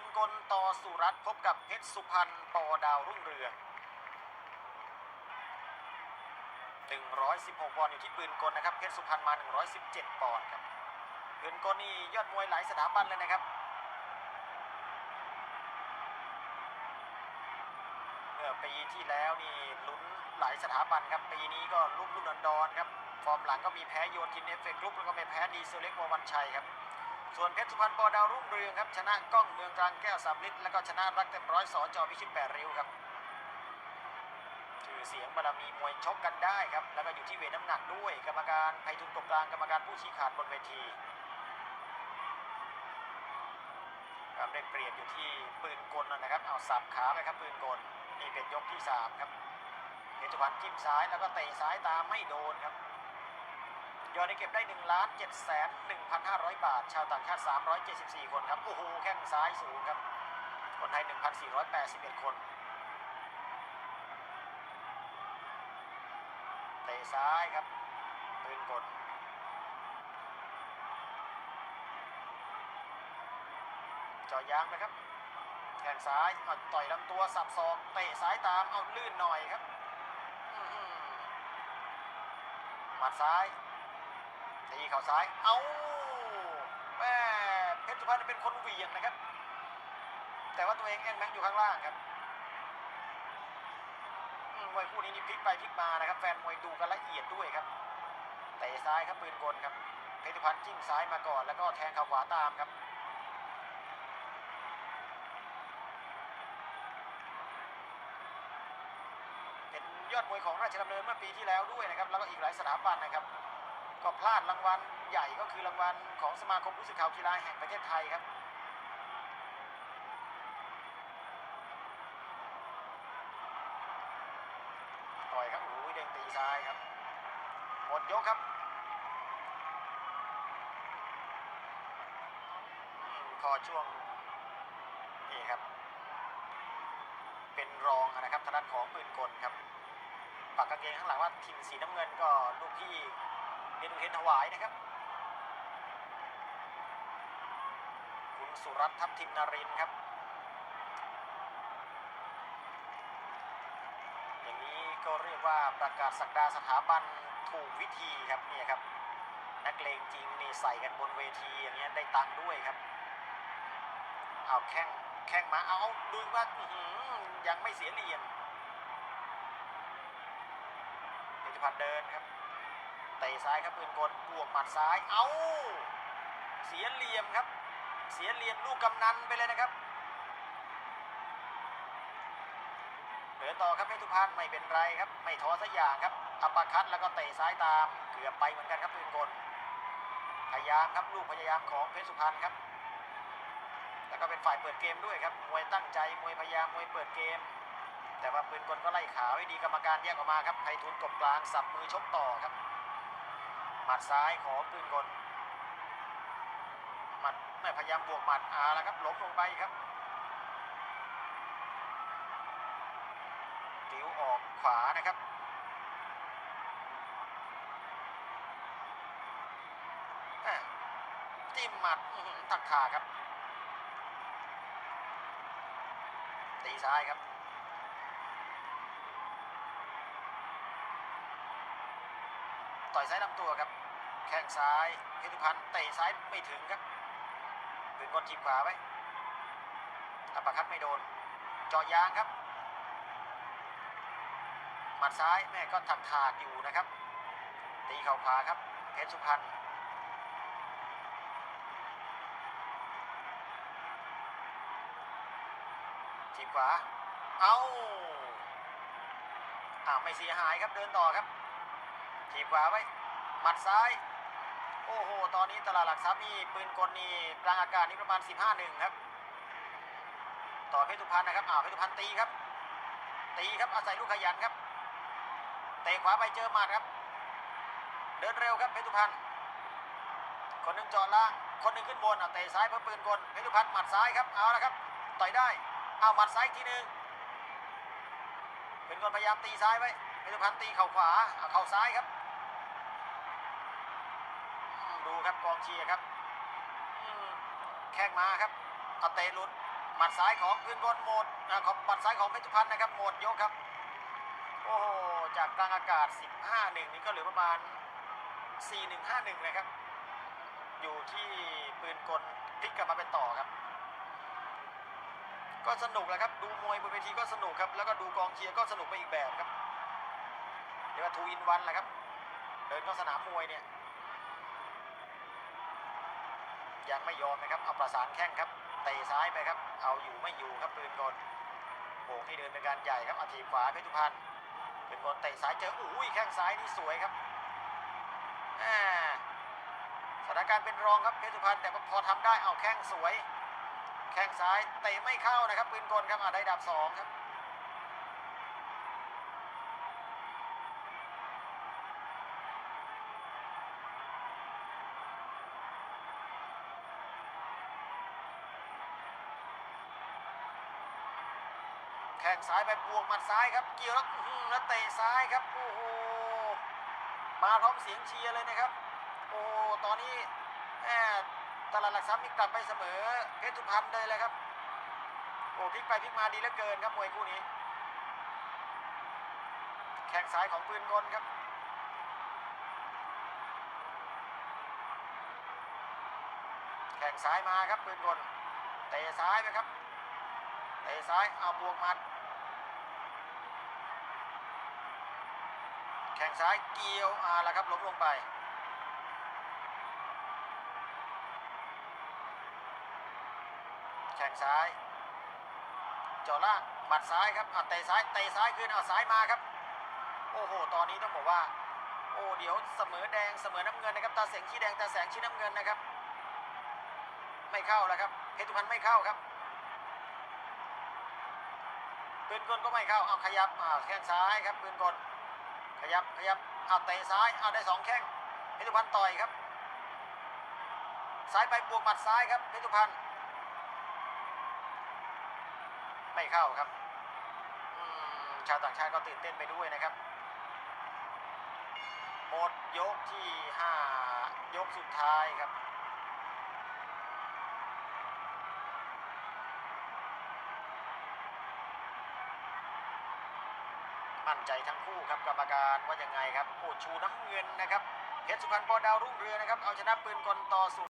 นกลต่อสุรัตพบกับเพชรสุพรรณปอดาวรุ่งเรือง 116ปอนด์อยู่ที่ปืนกลนะครับ เพชรสุพรรณมา 117ปอนด์ครับ ปืนกลนี่ยอดมวยหลายสถาบันเลยนะครับ เมื่อปีที่แล้วนี่ลุ้นหลายสถาบันครับ ปีนี้ก็ลุ่มลุ่นดอนๆครับ ฟอร์มหลังก็มีแพ้โยนทินเอฟเฟกต์กรุ๊ปแล้วก็ไม่แพ้ดีเซลเล็กววันชัยครับ ส่วนเพชรสุพรรณปอดาวรุ่งเรืองครับชนะกล้องเมืองตรังแก้วสามลิตรแล้วก็ชนะรักเต็มร้อยสอจอพิชิตแปดริ้วครับชื่อเสียงบารมีมวยชกกันได้ครับแล้วก็อยู่ที่เวทน้ำหนักด้วยกรรมการไพฑุนกบกลางกรรมการผู้ชี้ขาดบนเวทีความได้เปรียบอยู่ที่ปืนกลนะครับเอาสับขาไปครับปืนกลนี่เป็นยกที่สามครับเพชรสุพรรณจิ้มซ้ายแล้วก็เตะซ้ายตามไม่โดนครับ ยอดได้เก็บได้1ล้าน7แสน1,500 บาท ชาวต่างชาติ 374 คนครับ โอ้โห แข้งซ้ายสูงครับ คนไทย 1,481 คน เตะซ้ายครับปืนกลเจาะยางไปครับ แข้งซ้ายอาต่อยลำตัวสับศอกเตะซ้ายตาม เอาลื่นหน่อยครับหมัดซ้าย ตีเข่าซ้าย เอาแม่เพชรสุพรรณเป็นคนเหวี่ยงนะครับ แต่ว่าตัวเองแองแมงอยู่ข้างล่างครับมวยคู่นี้นี่พลิกไปพลิกมานะครับ แฟนมวยดูกันละเอียดด้วยครับเตะซ้ายครับปืนกลครับ เพชรสุพรรณจิ้มซ้ายมาก่อน แล้วก็แทงเข่าขวาตามครับเป็นยอดมวยของราชดำเนินเมื่อปีที่แล้วด้วยนะครับ แล้วก็อีกหลายสถาบันนะครับ ก็พลาดรางวัลใหญ่ก็คือรางวัลของสมาคมผู้สื่อข่าวกีฬาแห่งประเทศไทยครับ ต่อยครับโอ้ยเด้งตีซ้ายครับ หมดยกครับอืมพอช่วงนี่ครับ เป็นรองนะครับทางด้านของปืนกลครับปักกางเกงข้างหลังว่าทีมสีน้ำเงินก็ลูกพี่ เมนูเทนถวายนะครับ คุณสุรัตน์ทัพทิมนารินครับ อย่างนี้ก็เรียกว่าประกาศสักดาสถาบันถูกวิธีครับเนี่ยครับ นักเลงจริงนี่ใส่กันบนเวทีอย่างเงี้ยได้ตังค์ด้วยครับเอาแข้งแข้งมาเอาดูว่ายังไม่เสียเหรียญเพชพันธ์เดินครับะซ้ายครับปืนกลบวกหมัดซ้าย เอาเสียเหลี่ยมครับ เสียเหลี่ยมลูกกำนันไปเลยนะครับเดินต่อครับเพชรสุพรรณไม่เป็นไรครับ ไม่ท้อสักอย่างครับอัปปะคัดแล้วก็เตะซ้ายตามเกือบไปเหมือนกันครับปืนกลพยายามครับลูกพยายามของเพชรสุพรรณครับ แล้วก็เป็นฝ่ายเปิดเกมด้วยครับมวยตั้งใจมวยพยายามมวยเปิดเกม แต่ว่าปืนกลก็ไล่ขาไว้ดีกรรมการแยกออกมาครับไพฑูรย์กบกลางสับมือชกต่อครับ หมัดซ้ายของปืนกลหมัดไม่พยายามบวกหมัดอาแล้วครับหลงลงไปครับติ้วออกขวานะครับจิ้มหมัดตักขาครับตีซ้ายครับ ต่อยซ้ายลำตัวครับ แข้งซ้ายเพชรสุพรรณเตะซ้ายไม่ถึงครับปืนกลจีบขวาไว้อัปปะคัดไม่โดนจาะยางครับ หมัดซ้ายแม่ก็ถักถากอยู่นะครับ ตีเข่าขวาครับเพชรสุพรรณทีมขวา เอาอ้าวไม่เสียหายครับเดินต่อครับ ทีมขวาไว้หมัดซ้าย โอ้โห ตอนนี้ตลาดหลักทรัพย์นี่ปืนกลนี่กลางอากาศนี่ประมาณ 15หนึ่งครับ ต่อเพชรุพรรณนะครับอ้าวเพชรุพรรณตีครับ ตีครับอาศัยลูกขยันครับเตะขวาไปเจอหมัดครับ เดินเร็วครับเพชรุพรรณคนหนึ่งจาะล่าง คนหนึ่งขึ้นบนอะเตะซ้ายเพื่อปืนกลเพชรุพรรณหมัดซ้ายครับเอาละครับต่อยได้เอาหมัดซ้ายทีหนึ่งเป็นคนพยายามตีซ้ายไว้เพชรุพรรณตีเข่าขวาเอาเข่าซ้ายครับอืมดู ครับกองเชียร์ครับอืมแข้งมาครับเอาเตะหลุดหมัดซ้ายของปืนกลหมดอ่าของหมัดซ้ายของเพชรพันธ์นะครับหมดยกครับ โอ้โหจากกลางอากาศ 15 1 นี่ก็เหลือประมาณ 4 1 5 1 นะครับ อยู่ที่ปืนกลพลิกกลับมาเป็นต่อครับ ก็สนุกแหละครับ ดูมวยบนเวทีก็สนุกครับ แล้วก็ดูกองเชียร์ก็สนุกไปอีกแบบครับเรียกว่าทูอินวันแหละครับ เดินเข้าสนามมวยเนี่ย ยังไม่ยอมนะครับเอาประสานแข้งครับเตะซ้ายไปครับ เอาอยู่ไม่อยู่ครับปืนกลโบกให้เดินเป็นการใหญ่ครับอาทีขวาเพชรพันธ์ปืนกลเตะซ้ายเจออุ้ยแข้งซ้ายนี่สวยครับสถานการณ์เป็นรองครับเพชรพันธ์แต่พอทำได้เอาแข้งสวย แข้งซ้ายเตะไม่เข้านะครับปืนกลครับอ่าได้ดับสองครับ แข้งซ้ายไปบวกหมัดซ้ายครับ เกี่ยวแล้วแล้วเตะซ้ายครับ โอ้โห มาพร้อมเสียงเชียร์เลยนะครับ โอ้ตอนนี้แหมตลาดหลักทรัพย์นี่กลับไปเสมอเพชรสุพรรณเลยเลยครับ โอ้พลิกไปพลิกมาดีเหลือเกินครับมวยคู่นี้ แข้งซ้ายของปืนกลครับแข้งซ้ายมาครับปืนกลเตะซ้ายไปครับ ตะซ้ายเอาบวกมัด แข้งซ้ายเกี่ยวอ่าล้วครับล้มลงไปแข้งซ้ายเจาะล่างหมัดซ้ายครับอะเตะซ้ายเตะซ้ายขึ้นเอาซ้ายมาครับ โอ้โห ตอนนี้ต้องบอกว่า โอ้เดี๋ยวเสมอแดงเสมอน้ำเงินนะครับ ตาเสงชี้แดงตาแสงชี้น้ำเงินนะครับ ไม่เข้าแล้วครับเพชรสุพรรณไม่เข้าครับ ปืนกลก็ไม่เข้าเอาขยับอ่าแข้งซ้ายครับปืนกลขยับขยับเอาเตะซ้ายเอาได้สองแข้งเพชรสุพรรณต่อยครับซ้ายไปบวกหมัดซ้ายครับเพชรสุพรรณไม่เข้าครับชาวต่างชาติก็ตื่นเต้นไปด้วยนะครับหมดยกที่ห้ายกสุดท้ายครับ มั่นใจทั้งคู่ครับกรรมการว่ายังไงครับโอ้ชูน้ำเงินนะครับเพชรสุพรรณปอดาวรุ่งเรืองนะครับเอาชนะปืนกลต่อสุ